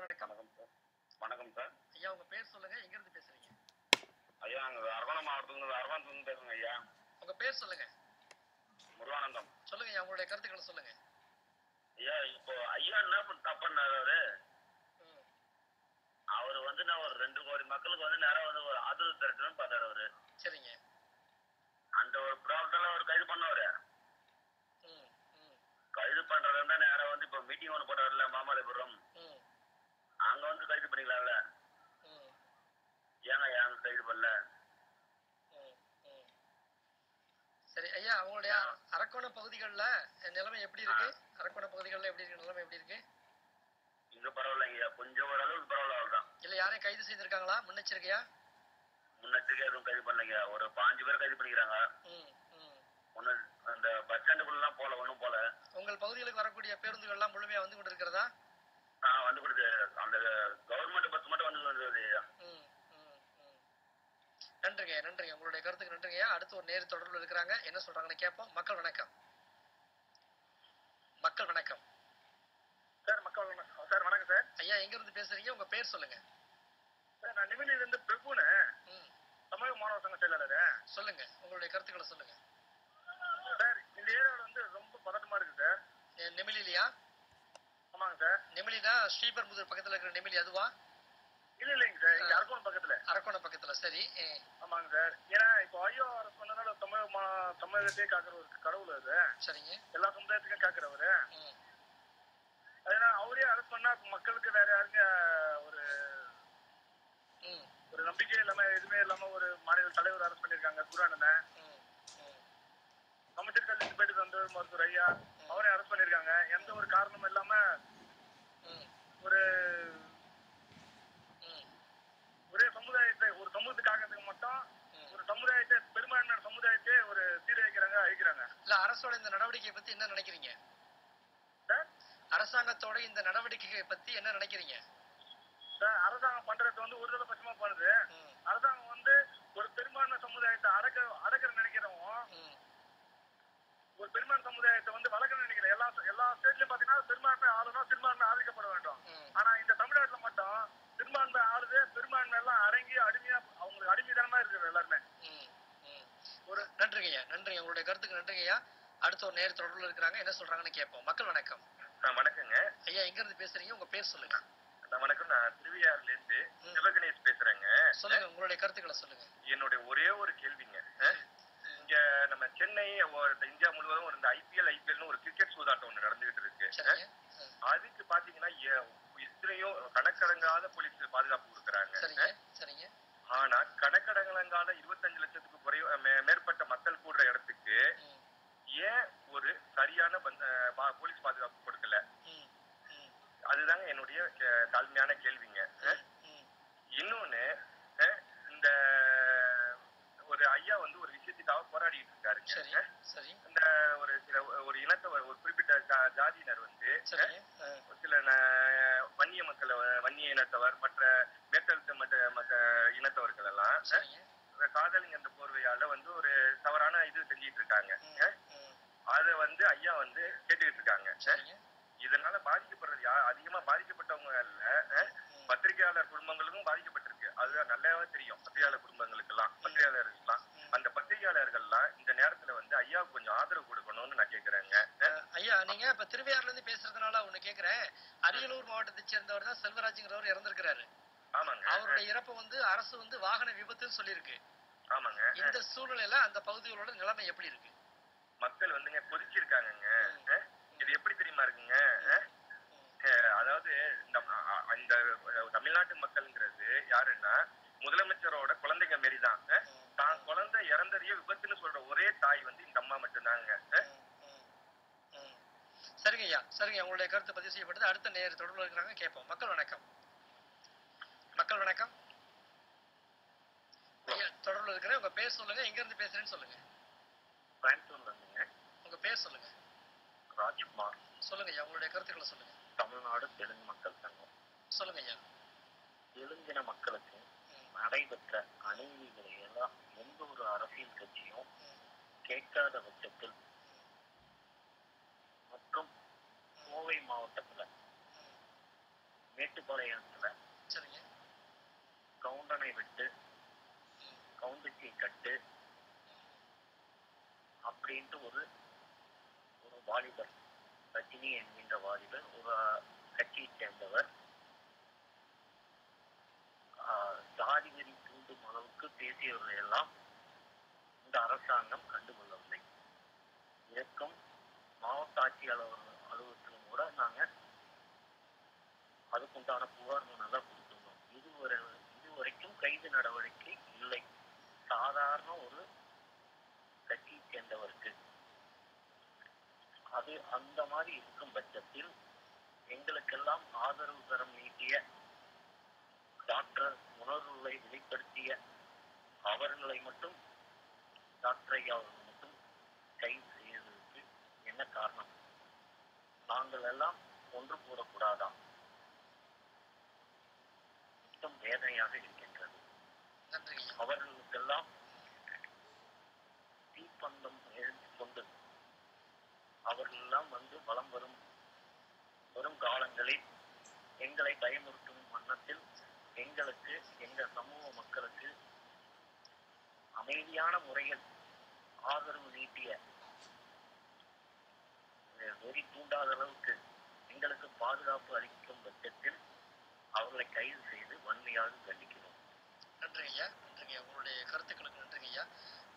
வணக்கம் சார் வணக்கம் சார் ஐயா உங்க பேர் சொல்லுங்க. எங்க இருந்து பேசுறீங்க? ஐயா நாங்கள் அரவணை மாவட்டத்துலேருந்து அரவானத்துலேருந்து பேசுங்க ஐயா. உங்க பேர் சொல்லுங்க. முருகானந்தம். சொல்லுங்க ஐயா உங்களுடைய கருத்துக்களை சொல்லுங்க. ஐயா இப்போ ஐயா என்ன தப்பு பண்ணாரு அவரு? அவர் வந்து நான் ஒரு ரெண்டு கோடி மக்களுக்கு வந்து நேரம் வந்து ஒரு ஆதரவு திரட்டணும்னு பார்த்தாரு அவரு. சரிங்க. அந்த ஒரு ப்ராப்ளத்தில் அவர் கைது பண்ணவரு. கைது பண்றதா இருந்தா நேரம் வந்து இப்போ மீட்டிங் ஒன்று போட்டார்ல மாமல்லபுரம். ம், அங்க வந்து கைது பண்ணிக்கலாம்ல. ஏங்க அங்க கைது பண்ணல. சரி ஐயா உங்களுடைய அரக்கோணம் பகுதிகளில் நிலைமை எப்படி இருக்கு? அரக்கோணம் பகுதிகளில் எப்படி இருக்கு? நிலைமை எப்படி இருக்கு? இங்க பரவாயில்லைங்க ஐயா கொஞ்சம் ஓரளவுக்கு பரவாயில்ல அவ்வளவுதான். இல்ல யாரையும் கைது செய்திருக்காங்களா? முன்னெச்சரிக்கையா? முன்னெச்சரிக்கை எதுவும் கைது பண்ணலைங்க ஒரு பாஞ்சு பேர் கைது பண்ணிக்கிறாங்க. ஒன்னு அந்த பஸ் ஸ்டாண்டுக்குள்ளலாம் போல ஒன்றும் போல. உங்கள் பகுதிகளுக்கு வரக்கூடிய பேருந்துகள்லாம் முழுமையா வந்து கொண்டு இருக்கிறதா ஆ வந்து கொடுத்து அந்த கவர்மெண்ட் பஸ் மட்டும் வந்து ம். நன்றிங்க நன்றிங்க. உங்களுடைய கருத்துக்கு நன்றிங்க அடுத்து ஒரு நேர் தொடர்புல இருக்கிறாங்க. என்ன சொல்றாங்கன்னு கேட்போம். மக்கள் வணக்கம். மக்கள் வணக்கம். சார் மக்கள் வணக்கம். சார் வணக்கம் சார். ஐயா எங்க இருந்து பேசுறீங்க? உங்க பேர் சொல்லுங்க. சார் நான் நிமிலியில இருந்து பிரபுன்னு. ம், தமிழக மாணவர் சங்க செயலாளர். சொல்லுங்க. உங்களுடைய கருத்துக்களை சொல்லுங்க. சார் இந்த ஏரியாவில் வந்து ரொம்ப பதட்டமா இருக்கு சார் நெ- நெமிலிலையா ஆமாங்க சார். நெமிலினா ஸ்ரீபெரும்புதூர் பக்கத்துல இருக்கிற நெமிலி அதுவா? இல்ல இல்லைங்க சார். இங்க அரக்கோணம் பக்கத்துல. அரக்கோணம் பக்கத்துல சரி. ஆமாங்க சார். ஏன்னா இப்போ ஐயோ அரசு பண்ணனால தமிழ் தமிழகத்தையே காக்குற ஒரு கடவுள் அது. சரிங்க. எல்லா சமுதாயத்துக்கும் காக்குறவரு. அதனால அவரே அரசு பண்ணா மக்களுக்கு வேற யாருங்க ஒரு ஒரு நம்பிக்கை இல்லாம எதுவுமே இல்லாம ஒரு மாநில தலைவர் அரசு பண்ணிருக்காங்க குரானனை அமைச்சர் கல்வி போயிட்டு வந்தவர் மருத்துவர் ஐயா அவரே அரசு பண்ணிருக்காங்க. எந்த ஒரு காரணமும் இல்லாம ஒரு ஒரே சமுதாயத்தை ஒரு சமூகத்துக்காக மட்டும். ஒரு சமுதாயத்தை பெரும்பான்மையான சமுதாயத்தை ஒரு சீரழிக்கிறாங்க அழிக்கிறாங்க. இல்ல அரசோட இந்த நடவடிக்கையை பத்தி என்ன நினைக்கிறீங்க? சார் அரசாங்கத்தோட இந்த நடவடிக்கையை பத்தி என்ன நினைக்கிறீங்க? சார் அரசாங்கம் பண்றது வந்து ஒரு பட்சமா பண்ணுது. அரசாங்கம் வந்து ஒரு பெரும்பான்மை சமுதாயத்தை அடக்க அடக்கிற நினைக்கிறவங்க ஒரு பெரும்பான்மை சமுதாயத்தை வந்து வளர்க்க நினைக்கிற எல்லா எல்லா ஸ்டேட்லயும் பாத்தீங்கன்னா பெரும்பான்மை ஆளுநர் பெரும்பான்மை ஆதரிக்கப்பட வேண்டும். ஆனா இந்த தமிழ்நாட்டுல மட்டும் பெரும்பான்மை ஆளுது பெரும்பான்மை எல்லாம் அடங்கி அடிமையா அவங்களுக்கு அடிமைத்தனமா இருக்குது எல்லாருமே. ஒரு நன்றிங்கய்யா நன்றிங்க. உங்களுடைய கருத்துக்கு நன்றிங்கய்யா அடுத்த ஒரு நேர் தொடர்புல இருக்கிறாங்க. என்ன சொல்றாங்கன்னு கேட்போம். மக்கள் வணக்கம். வணக்கங்க. ஐயா எங்க இருந்து பேசுறீங்க? உங்க பேர் சொல்லுங்க. வணக்கம். நான் திருவியாறுல இருந்து. சிவகணேஷ் பேசுறேங்க. சொல்லுங்க. உங்களுடைய கருத்துக்களை சொல்லுங்க. என்னுடைய ஒரே ஒரு கேள்விங்க. இங்க நம்ம சென்னை இந்தியா முழுவதும் ஒரு இந்த ஐபிஎல் ஐபிஎல்னு ஒரு கிரிக்கெட் சூதாட்டம் ஒண்ணு நடந்துகிட்டு இருக்கு. அதுக்கு பாத்தீங்கன்னா எ- இத்தனையோ கணக்கடங்காத போலீஸ் பாதுகாப்பு கொடுக்குறாங்க. ஆனா கணக்கடங்கலங்கால இருபத்தஞ்சு லட்சத்துக்கு குறைய மேற்பட்ட மக்கள் கூடுற இடத்துக்கு ஏன் ஒரு சரியான போலீஸ் பாதுகாப்பு கொடுக்கல? அதுதாங்க என்னுடைய தாழ்மையான கேள்விங்க. இன்னொன்னு இந்த ஒரு ஐயா வந்து போராடிட்டு சரி இந்த ஒரு சில ஒரு இனத்தவர் ஒரு குறிப்பிட்ட ஜாதியினர் வந்து சில வன்னிய மக்கள் வன்னிய இனத்தவர் மற்ற மேற்கழுத்த மற்ற மற்ற இனத்தவர்கள் எல்லாம் காதலிங்க அந்த போர்வையால வந்து ஒரு தவறான இது செஞ்சிட்டு இருக்காங்க. அதை வந்து ஐயா வந்து கேட்டுக்கிட்டு இருக்காங்க. இதனால பாதிக்கப்படுறது யா அதிகமா பாதிக்கப்பட்டவங்க இல்ல அஹ், ம், பத்திரிகையாளர் குடும்பங்களுக்கும் பாதிக்கப்பட்டிருக்கு அதுதான் நல்லாவே தெரியும் பத்திரிகையாளர் குடும்பங்களுக்கெல்லாம் பத்திரிகையாளர்களுக்கெல்லாம் அந்த பத்திரிகையாளர்கள்லாம் இந்த நேரத்துல வந்து ஐயாவுக்கு கொஞ்சம் ஆதரவு கொடுக்கணும்னு நான் கேக்குறேங்க அஹ், ஐயா நீங்க இப்ப திருவையாறுல இருந்து பேசுறதுனால ஒண்ணு கேக்குறேன் அரியலூர் தான் செல்வராஜ்ங்கிறவர் இறந்திருக்கிறாரு. ஆமாங்க. அவருடைய இறப்பை வந்து அரசு வந்து வாகன விபத்துன்னு சொல்லியிருக்கு. ஆமாங்க. இந்த சூழ்நிலையில அந்த பகுதிகளோட நிலைமை எப்படி இருக்கு மக்கள் வந்துங்க கொதிச்சிருக்காங்கங்க அஹ், இது எப்படி தெரியுமா இருக்குங்க அஹ், ம், அஹ், அதாவது இந்த அ- அ- இந்த தமிழ்நாட்டு மக்கள்ங்கிறது யாருன்னா முதலமைச்சரோட குழந்தைங்க மாரி தான் அஹ், ம், தான் குழந்தை இறந்ததையே விபத்துன்னு சொல்ற ஒரே தாய் வந்து இந்த அம்மா மட்டும்தாங்க அஹ், ம், ம், ம். சரிங்க உங்களுடைய கருத்து பதிவு செய்யப்பட்டது. அடுத்த நேர் தொடர்புல இருக்கிறாங்க கேட்போம். மக்கள் வணக்கம். மக்கள் வணக்கம். தொடர்புல இருக்கிறேன் உங்க பேர் சொல்லுங்க எங்க இருந்து பேசுறேன்னு சொல்லுங்க. கோயம்புத்தூர்ல இருந்துங்க. உங்க பேர் சொல்லுங்க. ராஜ்குமார். சொல்லுங்க ஐயா உங்களுடைய கருத்துக்களை சொல்லுங்க. தமிழ்நாடு தெலுங்கு மக்கள் சங்கம். சொல்லுங்க ஐயா. தெலுங்கின மக்களுக்கு நடைபெற்ற அநீதிகளை எல்லாம் எந்த ஒரு அரசியல் கட்சியும் கேட்காத பட்சத்தில் மற்றும் கோவை மாவட்டத்துல. மேட்டுப்பாளையத்துல சரிங்க கவுண்டனை விட்டு கவுண்டுக்கு கட்டு அப்படின்ட்டு ஒரு ஒரு வாலிபர் ரஜினி என்கின்ற வாலிபர் ஒரு கட்சியை சேர்ந்தவர். ஜாதி வெறி தூண்டும் அளவுக்கு பேசியவர்கள் எல்லாம் இந்த அரசாங்கம் கண்டுகொள்ளவில்லை. இதற்கும் மாவட்ட ஆட்சியாளர் பேசினாங்க அதுக்குண்டான புகார் மனெல்லாம் கொடுத்துருந்தோம். இதுவரை இதுவரைக்கும் கைது நடவடிக்கை இல்லை. சாதாரண ஒரு கட்சியை சேர்ந்தவருக்கு. அது அந்த மாதிரி இருக்கும் பட்சத்தில் எங்களுக்கெல்லாம் ஆதரவு தரம் நீட்டிய டாக்டர் உணர்வுகளை வெளிப்படுத்திய அவர்களை மட்டும் டாக்டர் ஐயா அவர்கள் மட்டும் கைது செய்வதற்கு என்ன காரணம்? நாங்கள் எல்லாம் ஒன்று கூடக்கூடாதா மிகவும் வேதனையாக இருக்கின்றது. அவர்களுக்கெல்லாம் தீப்பந்தம் எழுந்து கொண்டு அவர்கள் எல்லாம் வந்து வலம் வரும் வரும் காலங்களில் எங்களை பயமுறுத்தும் வண்ணத்தில் எங்களுக்கு எங்க சமூக மக்களுக்கு அமைதியான முறையில் ஆதரவு நீட்டிய அஹ், தூண்டாத அளவுக்கு எங்களுக்கு பாதுகாப்பு அளிக்கும் பட்சத்தில் அவர்களை கைது செய்து வன்மையாக கண்டிக்கிறோம். நன்றிங்க ஐயா. நன்றிங்க. உங்களுடைய கருத்துக்களுக்கு நன்றிங்க ஐயா.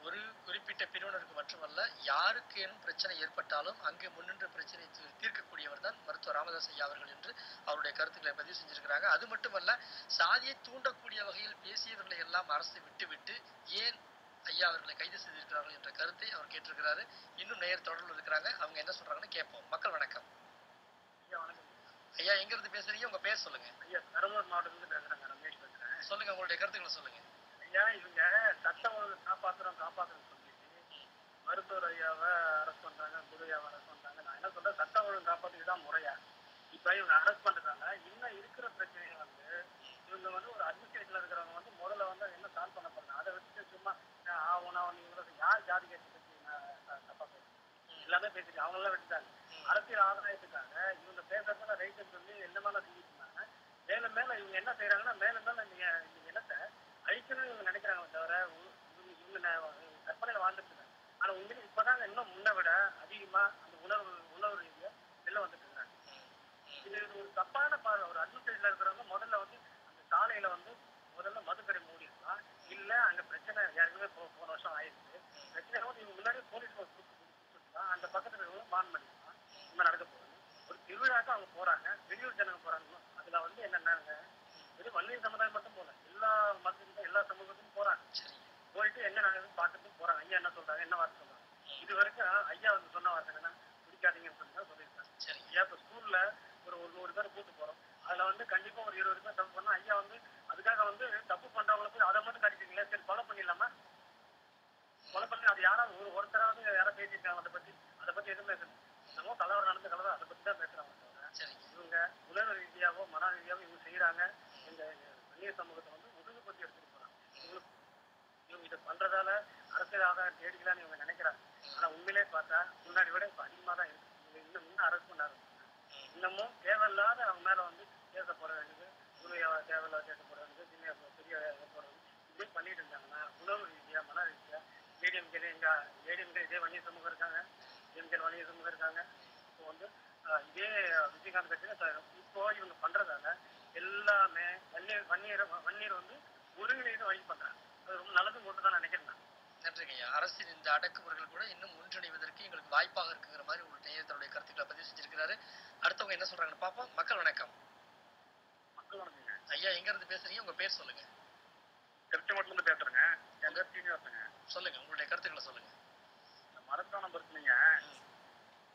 ஒரு குறிப்பிட்ட பிரிவினருக்கு மட்டுமல்ல யாருக்கேனும் பிரச்சனை ஏற்பட்டாலும் அங்கு முன்னின்று பிரச்சனை தீ- தீர்க்கக்கூடியவர் தான் மருத்துவர் ராமதாஸ் ஐயா அவர்கள் என்று அவருடைய கருத்துக்களை பதிவு செஞ்சிருக்கிறாங்க. அது மட்டுமல்ல சாதியை தூண்டக்கூடிய வகையில் பேசியவர்களை எல்லாம் அரசு விட்டுவிட்டு ஏன் ஐயா அவர்களை கைது செய்திருக்கிறார்கள் என்ற கருத்தை அவர் கேட்டிருக்கிறாரு. இன்னும் நேயர் தொடர்பில் இருக்கிறாங்க. அவங்க என்ன சொல்றாங்கன்னு கேட்போம். மக்கள் வணக்கம். ஐயா வணக்கம். ஐயா எங்க இருந்து பேசுறீங்க? உங்க பேர் சொல்லுங்க. ஐயா பெரம்பலூர் மாவட்டத்திலிருந்து பேசுறேங்க ரமேஷ் பேசுறேன். சொல்லுங்க உங்களுடைய கருத்துக்களை சொல்லுங்க. ஐயா இவங்க சட்டம் ஒழுங்கு காப்பாத்துறோம் காப்பாத்துறோம் சொல்லிட்டு மருத்துவர் ஐயாவை அரெஸ்ட் பண்றாங்க குரு ஐயாவை அரெஸ்ட் பண்றாங்க. நான் என்ன சொல்றேன்? சட்டம் ஒழுங்கு காப்பாத்துக்கு தான் முறையா. இப்ப இவங்க அரெஸ்ட் பண்றாங்க. இன்னும் இருக்கிற பிரச்சனைகள் வந்து இவங்க வந்து ஒரு அட்மினிஸ்ட்ரேஷன்ல இருக்கிறவங்க வந்து முதல்ல வந்து என்ன சால்வ் பண்ண ஆ உனா நீங்க யார் ஜாதி நான் த- தப்பா பேசுறேன். எல்லாமே பேசிட்டு அவங்க எல்லாம் விட்டுட்டாங்க. அரசியல் ஆதாயத்துக்காக இவங்க பேசுறதுல ரைட்டுன்னு சொல்லி என்ன மேல செஞ்சுட்டு இருந்தாங்க மேலும் மேல இவங்க என்ன செய்யறாங்கன்னா மேலும் மேல இந்த இந்த இனத்தை அழிக்கணும்னு இவங்க நினைக்கிறாங்க தவிர இவங்க கற்பனையில வாழ்ந்துட்டு இருக்காங்க. ஆனா உண்மையில இப்பதாங்க இன்னும் முன்ன விட அதிகமா அந்த உணர்வு உணர்வு ரீதியா வெளில வந்துட்டு இருக்காங்க. இது இது ஒரு தப்பான பார்வை. ஒரு அட்மினிஸ்ட்ரேஷன்ல இருக்கிறவங்க முதல்ல வந்து அந்த சாலையில வந்து முதல்ல மதுக்கடை மூடி இருக்கலாம் இல்ல அங்க பிரச்சனை ஏற்கனவே போன வருஷம் ஆயிடுச்சு. பிரச்சனை வந்து இவங்க முன்னாடி போலீஸ் அந்த பக்கத்துல மாதிரி நடக்க போகுது. ஒரு திருவிழாக்கு அவங்க போறாங்க வெளியூர் ஜனங்க போறாங்க அதுல வந்து என்னன்னாங்க வெறும் வன்னியர் சமுதாயம் மட்டும் போல எல்லா மதத்துக்கும் எல்லா சமூகத்துக்கும் போறாங்க. போயிட்டு என்ன நடக்குதுன்னு பார்த்துட்டு போறாங்க. ஐயா என்ன சொல்றாங்க என்ன வார்த்தை சொல்றாங்க இது வரைக்கும் ஐயா வந்து சொன்ன வார்த்தை என்னன்னா குடிக்காதீங்கன்னு சொல்லி சொல்லியிருக்காங்க ஐயா இப்போ ஸ்கூல்ல ஒரு ஒரு நூறு பேர் கூட்டு போறோம். அதுல வந்து கண்டிப்பா ஒரு இருபது பேர் தப்பு பண்ணா ஐயா வந்து அதுக்காக வந்து தப்பு பண்றவங்களை போய் அதை மட்டும் கடிச்சிங்களே சரி கொலை பண்ணிடலாமா? கொலை பண்ணி அது யாராவது ஒரு ஒருத்தராவது யாராவது பேசியிருக்காங்க அதை பத்தி. அதை பத்தி எதுவும் பேசல. நம்ம கலவரம் நடந்த கலவரம் அதை பத்தி தான் பேசுறாங்க. இவங்க உணர்வு ரீதியாவோ மன ரீதியாவோ இவங்க செய்யறாங்க. இந்த வன்னியர் சமூகத்தை வந்து முதுகுபத்தி எடுத்துட்டு போறாங்க. இவங்களுக்கு இவங்க இதை பண்றதால அரசியல் ஆதாயம் தேடிக்கலாம்னு இவங்க நினைக்கிறாங்க. ஆனா உண்மையிலே பார்த்தா முன்னாடி விட இப்ப அதிகமா தான் இருக்கு. இன்னும் இன்னும் அரெஸ்ட் பண்ண ஆரம்பிச்சாங்க இன்னமும் தேவையில்லாத அவங்க மேல வந்து கேச போட வேண்டியது. குரு தேவையில்லாத போட வேண்டியது பெரிய இதை போட பண்ணிட்டு இருந்தாங்கன்னா உணவு ரீதியா மன ரீதியா ஏடிஎம்கே எங்க ஏடிஎம்கே இதே வணிக சமூகம் இருக்காங்க டிஎம்கே வன்னியர் சமூகம் இருக்காங்க இப்போ வந்து இதே விஜயகாந்த் கட்சியில இப்போ இவங்க பண்றதால எல்லாமே வன்னியர் வன்னியர் வன்னியர் வந்து ஒருங்கிணைந்து வழி பண்றாங்க அது ரொம்ப நல்லது கொண்டு தான் நினைக்கிறேன் நான். நன்றிங்க ஐயா அரசின் இந்த அடக்குமுறைகள் கூட இன்னும் ஒன்றிணைவதற்கு எங்களுக்கு வாய்ப்பாக இருக்குங்கிற மாதிரி உங்களுடைய நேயத்தருடைய கருத்துக்களை பதிவு செஞ்சிருக்கிறாரு. அடுத்தவங்க என்ன சொல்றாங்கன்னு பார்ப்போம். மக்கள் வணக்கம். மக்கள் வணக்கங்க ஐயா எங்க இருந்து பேசுறீங்க? உங்க பேர் சொல்லுங்க. திருச்செங்கோட்டுல இருந்து பேசுறேங்க. என் பேர் சீனிவாசங்க சொல்லுங்க உங்களுடைய கருத்துக்களை சொல்லுங்க. இந்த மரத்தானம் பிரச்சனைங்க.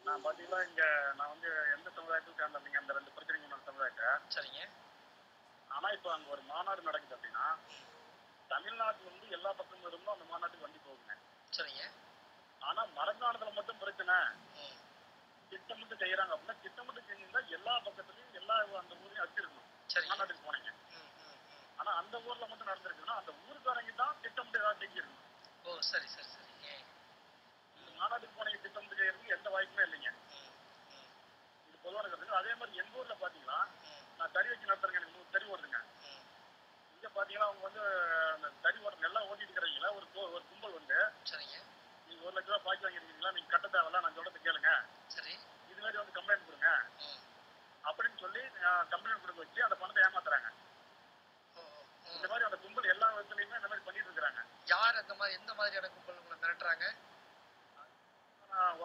நான் பாத்தீங்கன்னா இங்க நான் வந்து எந்த சமுதாயத்துக்கும் சேர்ந்தீங்க அந்த ரெண்டு பிரச்சனைங்க நான் சமுதாயத்தை. சரிங்க. ஆனா இப்போ அங்க ஒரு மாநாடு நடக்குது அப்படின்னா தமிழ்நாட்டுல இருந்து எல்லா பக்கமும் இருந்தும் அந்த மாநாட்டுக்கு வண்டி போகுங்க சரிங்க. ஆனா மரத்தானத்துல மட்டும் பிரச்சனை. திட்டமிட்டு செய்யறாங்க அப்படின்னா திட்டமிட்டு செஞ்சிருந்தா எல்லா பக்கத்துலயும் எல்லா அந்த ஊரையும் வச்சிருக்கணும் சரிங்க மாநாட்டுக்கு போனீங்க. ஆனா அந்த ஊர்ல மட்டும் நடந்திருக்குன்னா அந்த ஊருக்காரங்க தான் திட்டமிட்டு ஏதாவது செஞ்சிருக்கணும். ஓ சரி சரி சரி ஏ, இந்த மாநாட்டுக்கு போனீங்க திட்டமிட்டு செய்யறதுக்கு எந்த வாய்ப்புமே இல்லைங்க ம், ம், இது பொதுவான கருத்து அதே மாதிரி எங்க ஊர்ல பாத்தீங்கன்னா ம், நான் கறி வச்சு நடத்துற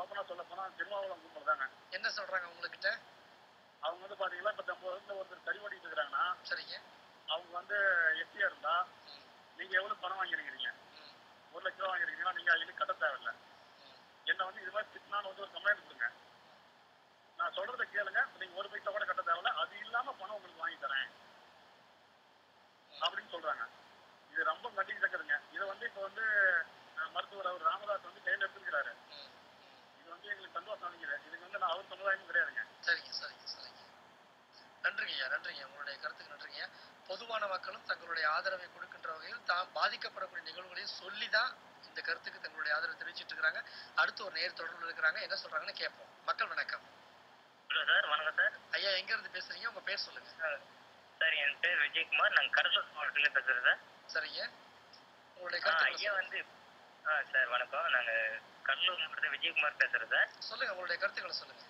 சுருக்கமா சொல்ல போனா திருமாவளம் கும்பல் தாங்க என்ன சொல்றாங்க உங்ககிட்ட அவங்க வந்து பாத்தீங்கன்னா இப்ப நம்ம வீட்டுல ஒருத்தர் கறி ஓட்டிட்டு இருக்கிறாங்கன்னா சரிங்க அவங்க வந்து எஸ்டியா இருந்தா நீங்க எவ்வளவு பணம் வாங்கிருக்கிறீங்க ம், ஒரு லட்ச ரூபா வாங்கிருக்கீங்கன்னா நீங்க அதுக்கு கட்ட தேவையில்ல ம். என்ன வந்து இது மாதிரி திட்டினாலும் வந்து ஒரு கம்ப்ளைண்ட் கொடுங்க. நான் சொல்றதை கேளுங்க. நீங்க ஒரு பைசா கூட கட்ட தேவையில்ல. அது இல்லாம பணம் உங்களுக்கு வாங்கி தரேன். அப்படின்னு சொல்றாங்க. இது ரொம்ப கண்டிக்கத்தக்கதுங்க இதை வந்து இப்ப வந்து மருத்துவர் அவர் ராமதாஸ் வந்து கையில் எடுத்துக்கிறாரு இது வந்து எங்களுக்கு சந்தோஷம் அளிக்குது. இதுக்கு வந்து நான் அவர் சமுதாயமும் கிடையாதுங்க. சரிங்க சரிங்க சரிங்க. நன்றிங்க ஐயா நன்றிங்க உங்களுடைய கருத்துக்கு நன்றிங்க பொதுவான மக்களும் தங்களுடைய ஆதரவை கொடுக்கின்ற வகையில் தான் பாதிக்கப்படக்கூடிய நிகழ்வுகளையும் சொல்லி தான் இந்த கருத்துக்கு தங்களுடைய ஆதரவை தெரிவிச்சிட்டு இருக்காங்க. அடுத்து ஒரு நேர் தொடர்பு இருக்கிறாங்க. என்ன சொல்றாங்கன்னு கேட்போம். மக்கள் வணக்கம். ஹலோ சார் வணக்கம் சார். ஐயா எங்க இருந்து பேசுறீங்க? உங்க பேர் சொல்லுங்க. சார் என் பேர் விஜயகுமார். நாங்கள் கடலூர் மாவட்டத்தில் பேசுகிறேன் சார். சரிங்க. உங்களுடைய ஐயா வந்து ஆ சார் வணக்கம். நாங்கள் கடலூர் மாவட்டத்தில் விஜயகுமார் பேசுகிறேன் சார். சொல்லுங்க உங்களுடைய கருத்துக்களை சொல்லுங்க.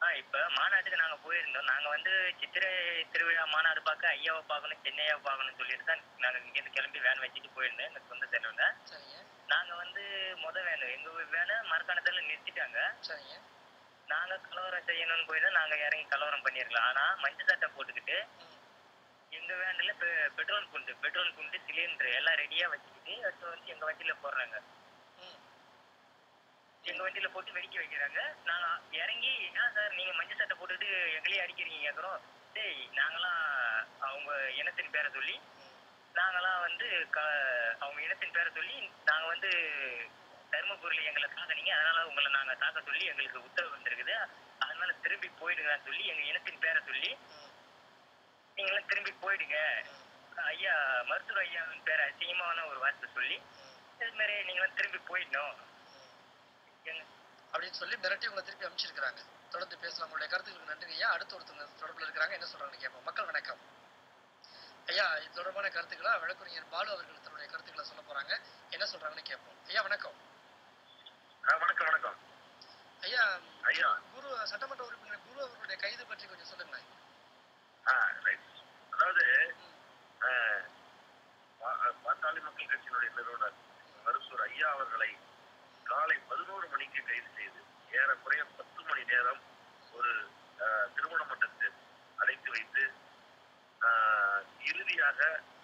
ஆ இப்போ மாநாட்டுக்கு நாங்கள் போயிருந்தோம். நாங்கள் வந்து சித்திரை திருவிழா மாநாடு பார்க்க ஐயாவை பார்க்கணும் சென்னையாவை பார்க்கணும்னு சொல்லிட்டு தான் நாங்கள் இங்கேருந்து கிளம்பி வேன் வச்சுட்டு போயிருந்தோம் எனக்கு சொந்த செலவில் சரிங்க. நாங்கள் வந்து முத வேன். எங்கள் வேனை மரக்காணத்தில் நிறுத்திட்டாங்க. சரிங்க. நாங்கள் கலவரம் செய்யணும்னு போயிருந்தோம் நாங்கள் இறங்கி கலவரம் பண்ணியிருக்கலாம் ஆனால் மஞ்சள் சட்டை போட்டுக்கிட்டு எங்க வேன்ல பெட்ரோல் குண்டு பெட்ரோல் குண்டு சிலிண்டர் எல்லாம் ரெடியா வச்சுக்கிட்டு அடுத்து வந்து எங்க வண்டியில போடுறாங்க. எங்க வண்டியில போட்டு வெடிக்க வைக்கிறாங்க. நாங்க இறங்கி ஏன் சார் நீங்க மஞ்சள் சட்டை போட்டுட்டு எங்களையே அடிக்கிறீங்க. கேக்குறோம். டேய் நாங்களாம் அவங்க இனத்தின் பேரை சொல்லி. நாங்களாம் வந்து க அவங்க இனத்தின் பேரை சொல்லி நாங்க வந்து தருமபுரியில் எங்களை தாக்கினீங்க அதனால உங்களை நாங்க தாக்க சொல்லி எங்களுக்கு உத்தரவு வந்திருக்குது. அதனால திரும்பி போயிடுங்கன்னு சொல்லி எங்க இனத்தின் பேரை சொல்லி நீங்களாம் நீங்களும் திரும்பி போயிடுங்க. ஐயா மருத்துவர் ஐயாவின் பேர் அசிங்கமான ஒரு வார்த்தை சொல்லி இது மாதிரி நீங்களும் திரும்பி போயிடணும். அப்படின்னு சொல்லி மிரட்டி உங்களை திருப்பி அனுப்பிச்சிருக்காங்க தொடர்ந்து பேசலாம். உங்களுடைய கருத்துக்களுக்கு நன்றி ஐயா. அடுத்து ஒருத்தவங்க தொடர்பில் இருக்கிறாங்க. என்ன சொல்றாங்கன்னு கேட்போம். மக்கள் வணக்கம். ஐயா இது தொடர்பான கருத்துக்களா? வழக்கறிஞர் பாலு அவர்கள் தன்னுடைய கருத்துக்களை சொல்ல போறாங்க. என்ன சொல்றாங்கன்னு கேட்போம். ஐயா வணக்கம். வணக்கம் வணக்கம். ஐயா ஐயா. குரு சட்டமன்ற உறுப்பினர் குரு அவர்களுடைய கைது பற்றி கொஞ்சம் சொல்லுங்களேன். அதாவது பாட்டாளி மக்கள் கட்சியினுடைய நிறுவனர் மருத்துவர் ஐயா அவர்களை காலை பதினோரு மணிக்கு கைது செய்து ஏறக்குறைய பத்து மணி நேரம் ஒரு ஆ, திருமண மண்டபத்தில் அடைத்து வைத்து ஆ, இறுதியாக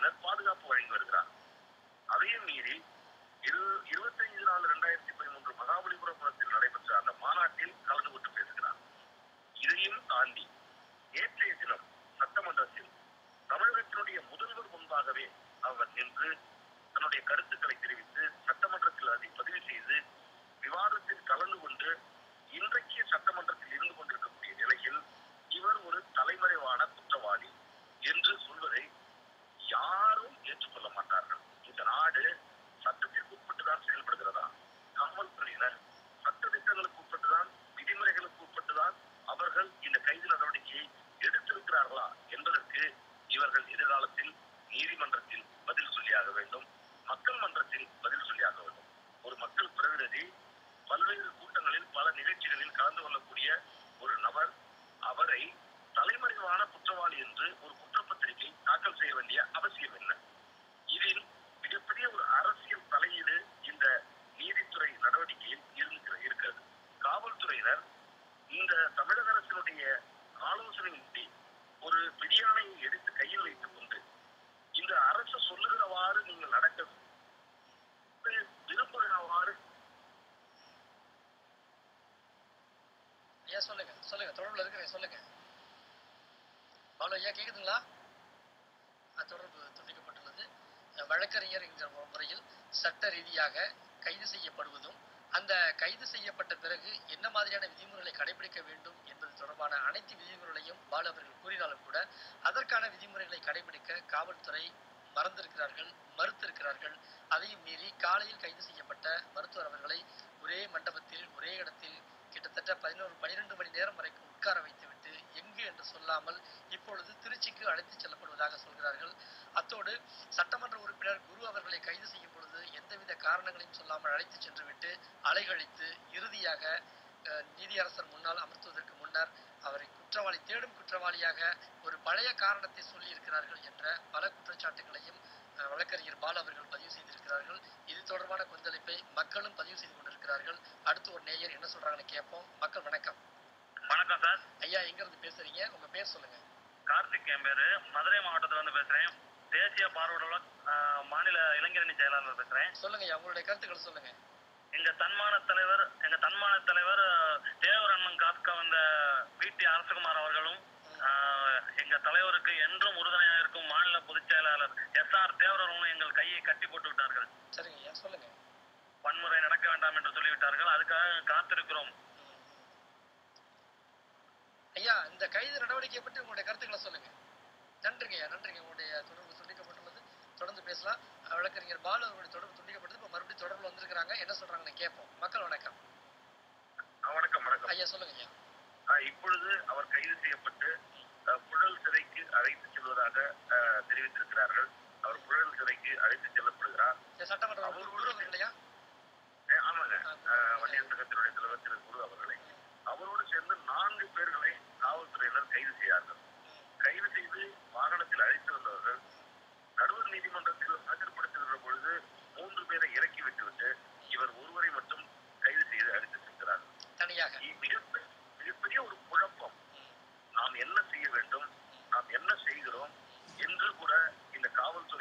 பாதுகாப்பு வழங்கி வருகிறார் சொல்லுங்க. பாலு ஐயா கேக்குதுங்களா? தொடர்பு துண்டிக்கப்பட்டுள்ளது. வழக்கறிஞர் என்கிற முறையில் சட்ட ரீதியாக கைது செய்யப்படுவதும் அந்த கைது செய்யப்பட்ட பிறகு என்ன மாதிரியான விதிமுறைகளை கடைபிடிக்க வேண்டும் என்பது தொடர்பான அனைத்து விதிமுறைகளையும் பாலு அவர்கள் கூறினாலும் கூட அதற்கான விதிமுறைகளை கடைபிடிக்க காவல்துறை மறந்திருக்கிறார்கள் மறுத்திருக்கிறார்கள். அதையும் மீறி காலையில் கைது செய்யப்பட்ட மருத்துவர் அவர்களை ஒரே மண்டபத்தில் ஒரே இடத்தில் கிட்டத்தட்ட பதினோரு பனிரெண்டு மணி நேரம் வரைக்கும் உட்கார வைத்துவிட்டு எங்கு என்று சொல்லாமல் இப்பொழுது திருச்சிக்கு அழைத்துச் செல்லப்படுவதாக சொல்கிறார்கள். அத்தோடு சட்டமன்ற உறுப்பினர் குரு அவர்களை கைது செய்யும் பொழுது எந்தவித காரணங்களையும் சொல்லாமல் அழைத்துச் சென்றுவிட்டு அலைகழித்து இறுதியாக நீதியரசர் முன்னால் அமர்த்துவதற்கு முன்னர் அவரை குற்றவாளி தேடும் குற்றவாளியாக ஒரு பழைய காரணத்தை சொல்லி இருக்கிறார்கள் என்ற பல குற்றச்சாட்டுகளையும் வழக்கறிஞர் பாலு அவர்கள் பதிவு செய்திருக்கிறார்கள். இது தொடர்பான கொந்தளிப்பை மக்களும் பதிவு செய்து கொண்டிருக்கிறார்கள். அடுத்து ஒரு நேயர் என்ன சொல்றாங்கன்னு கேட்போம். மக்கள் வணக்கம். வணக்கம் சார். ஐயா எங்க இருந்து பேசுறீங்க? உங்க பேர் சொல்லுங்க. கார்த்திக் என் பேரு. மதுரை மாவட்டத்துல இருந்து பேசுறேன். தேசிய பார்வையாளர் மாநில இளைஞரணி செயலாளர் பேசுறேன். சொல்லுங்க உங்களுடைய கருத்துக்களை சொல்லுங்க. எங்க தன்மான தலைவர் எங்க தன்மான தலைவர் தேவர் அண்ணன் காக்க வந்த பிடி அரசகுமார் அவர்களும் எங்க தலைவருக்கு என்றும் உறுதுணையாக இருக்கும் பொதுச் செயலாளர் எஸ் ஆர் தேவரவர்களும் எங்கள் கையை கட்டி போட்டு விட்டார்கள். சரிங்க சொல்லுங்க. வன்முறை நடக்க வேண்டாம் என்று சொல்லிவிட்டார்கள். அதுக்காக காத்திருக்கிறோம். ஐயா இந்த கைது நடவடிக்கையை பற்றி உங்களுடைய கருத்துக்களை சொல்லுங்க. நன்றிங்க ஐயா நன்றிங்க. உங்களுடைய தொடர்பு துண்டிக்கப்பட்டுள்ளது. தொடர்ந்து பேசலாம். வழக்கறிஞர் பாலு அவருடைய தொடர்பு துண்டிக்கப்பட்டது. இப்போ மறுபடியும் தொடர்பு வந்திருக்கிறாங்க. என்ன சொல்றாங்கன்னு கேட்போம். மக்கள் வணக்கம். வணக்கம் வணக்கம். ஐயா சொல்லுங்க ஐயா. ஆ, இப்பொழுது அவர் கைது செய்யப்பட்டு புழல் சிறைக்கு அழைத்து செல்வதாக தெரிவித்திருக்கிறார்கள். அவர் புழல் சிறைக்கு அழைத்து செல்லப்படுகிறார். ஆமாங்க. வன்னியர் சங்கத்தினுடைய தலைவர் திரு குரு அவர்களை. அவரோடு சேர்ந்து நான்கு பேர்களை காவல்துறையினர் கைது செய்தார்கள். கைது செய்து வாகனத்தில் அழைத்து வந்தவர்கள் நடுவர் நீதிமன்றத்தில் ஆஜர்படுத்துகிற பொழுது மூன்று பேரை இறக்கி விட்டுவிட்டு இவர் ஒருவரை மட்டும் கைது செய்து அழைத்து செல்கிறார் தனியாக இ- மிகப்பெ- மிகப்பெரிய ஒரு குழப்பம் நாம் என்ன செய்ய வேண்டும் நாம் என்ன செய்கிறோம் என்று கூட இந்த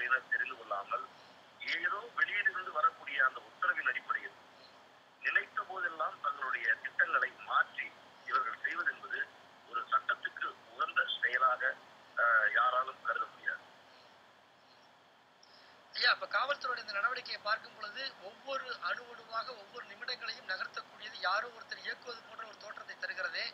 காவல்துறையினர் தெரிந்து கொள்ளாமல் ஏதோ வெளியிலிருந்து வரக்கூடிய அந்த உத்தரவின் அடிப்படையில் நினைத்த போதெல்லாம் தங்களுடைய திட்டங்களை மாற்றி இவர்கள் செய்வது என்பது ஒரு சட்டத்துக்கு உகந்த செயலாக யாராலும் கருத முடியாது. ஐயா இப்ப காவல்துறையுடைய இந்த நடவடிக்கையை பார்க்கும் பொழுது ஒவ்வொரு அணு அணுவாக ஒவ்வொரு நிமிடங்களையும் நகர்த்தக்கூடியது யாரோ ஒருத்தர் இயக்குவது போன்ற ஒரு தோற்றத்தை தருகிறதே.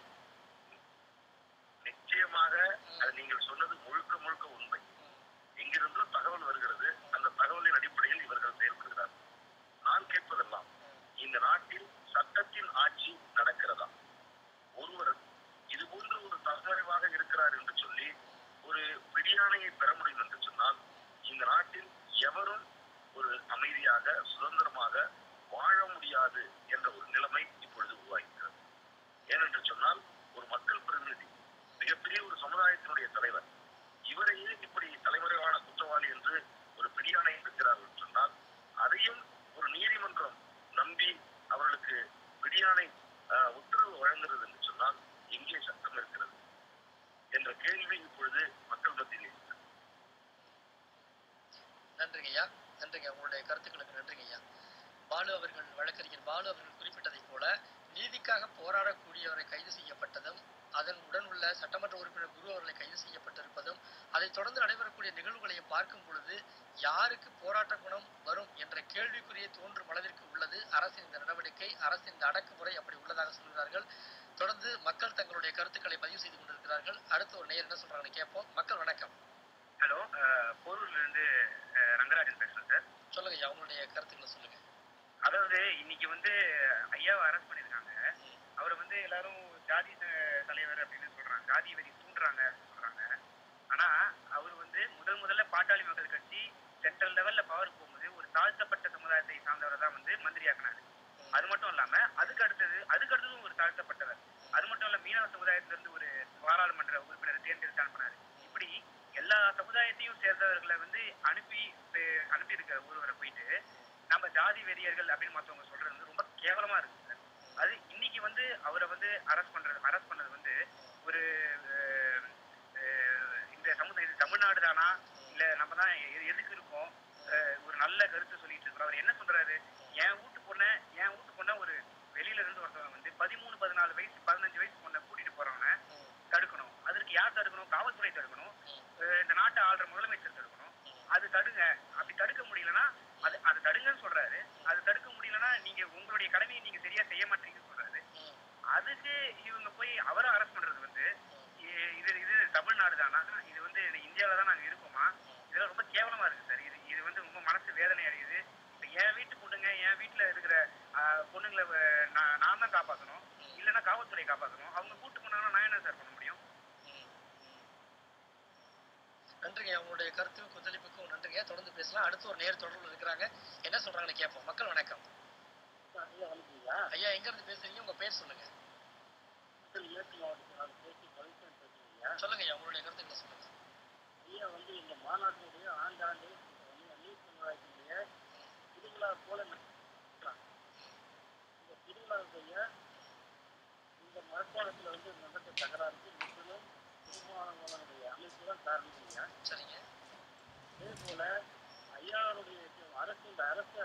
Германии, Роман. தொடர்ந்து மக்கள் தங்களுடைய கருத்துக்களை பதிவு செய்து கொண்டிருக்கிறார்கள். அடுத்து ஒரு நேர் என்ன சொல்றாங்கன்னு கேட்போம். மக்கள் வணக்கம். ஹலோ போரூர்ல இருந்து ரங்கராஜன் பேசுறேன் சார். சொல்லுங்க ஐயா. உங்களுடைய கருத்துக்களை சொல்லுங்க. அதாவது இன்னைக்கு வந்து ஐயாவை அரெஸ்ட் பண்ணிருக்காங்க அவரை வந்து எல்லாரும் ஜாதி தலைவர் அப்படின்னு சொல்றாங்க. ஜாதி வெறி தூண்டுறாங்க சொல்றாங்க. ஆனா அவர் வந்து முதல் முதல்ல பாட்டாளி மக்கள் கட்சி சென்ட்ரல் லெவல்ல பவர் போகும்போது ஒரு தாழ்த்தப்பட்ட சமுதாயத்தை சார்ந்தவரை தான் வந்து மந்திரியாக்குனாரு. அது மட்டும் இல்லாம அதுக்கு அடுத்தது அதுக்கு அடுத்ததும் ஒரு தாழ்த்தப்பட்டவர் அது மட்டும் சமுதாயத்திலிருந்து சமுதாயத்துல இருந்து ஒரு பாராளுமன்ற உறுப்பினரை தேர்ந்தெடுத்து அனுப்பினாரு இப்படி எல்லா சமுதாயத்தையும் சேர்ந்தவர்களை வந்து அனுப்பி அனுப்பி இருக்கிற ஒருவரை போயிட்டு நம்ம ஜாதி வெறியர்கள் அப்படின்னு மத்தவங்க சொல்றது வந்து ரொம்ப கேவலமா இருக்கு சார். அது இன்னைக்கு வந்து அவரை வந்து அரெஸ்ட் பண்றது அரெஸ்ட் பண்ணது வந்து ஒரு இந்த சமுதாயம் இது தமிழ்நாடு தானா? இல்ல நம்ம தான் எதுக்கு இருக்கோம்? ஒரு நல்ல கருத்து சொல்லிட்டு இருக்கோம் அவர் என்ன சொல்றாரு? என் வீட்டு பொண்ணை என் வீட்டு பொண்ணை ஒரு வெளியில இருந்து ஒருத்தவங்க வந்து பதிமூணு பதினாலு வயசு பொண்ணை கூட்டிட்டு போறவன தடுக்கணும் அதற்கு யார் தடுக்கணும் காவல்துறை தடுக்கணும். இந்த நாட்டை ஆள்ற முதலமைச்சர் தடுக்கணும். அது தடுங்க. அப்படி தடுக்க முடியலன்னா அது அது தடுங்கன்னு சொல்றாரு. அது தடுக்க முடியலன்னா நீங்க உங்களுடைய கடமையை நீங்க சரியா செய்ய மாட்டீங்கன்னு சொல்றாரு. அதுக்கு இவங்க போய் அவரை அரெஸ்ட் பண்றது வந்து இது இது தமிழ்நாடு தானா? இது வந்து இந்தியாவில தான் நாங்க இருக்கோமா? இதெல்லாம் ரொம்ப கேவலமா இருக்கு சார். இது இது வந்து ரொம்ப மனசு வேதனை அடையுது. என் வீட்டு பொண்ணுங்க என் வீட்டுல இருக்கிற ஆஹ், பொண்ணுங்களை நான் தான் காப்பாத்தணும். இல்லைன்னா காவல்துறை காப்பாத்தணும். அவங்க கூட்டு போனாங்கன்னா நான் என்ன சார் பண்ண முடியும் நன்றிங்க. உங்களுடைய கருத்துக்கும் கொந்தளிப்புக்கும் நன்றிங்க. தொடர்ந்து பேசலாம். அடுத்து ஒரு நேர் தொடர்புல இருக்கிறாங்க. என்ன சொல்றாங்கன்னு கேட்போம். மக்கள் வணக்கம். ஐயா ஐயா எங்க இருந்து பேசுறீங்க? உங்க பேர் சொல்லுங்க. சொல்லுங்க ஐயா உங்களுடைய கருத்துக்களை சொல்லுங்க? ஐயா வந்து இந்த மாநாட்டினுடைய ஆண்டாண்டு நீர் சமுதாயத்தினுடைய திருவிழா போல இந்த திருவிழாவுடைய இந்த மரக்கோணத்தில் வந்து நடந்த தகராறுக்கு சரிங்க. அதே போல ஐயாவுடைய அரசு இந்த அரசை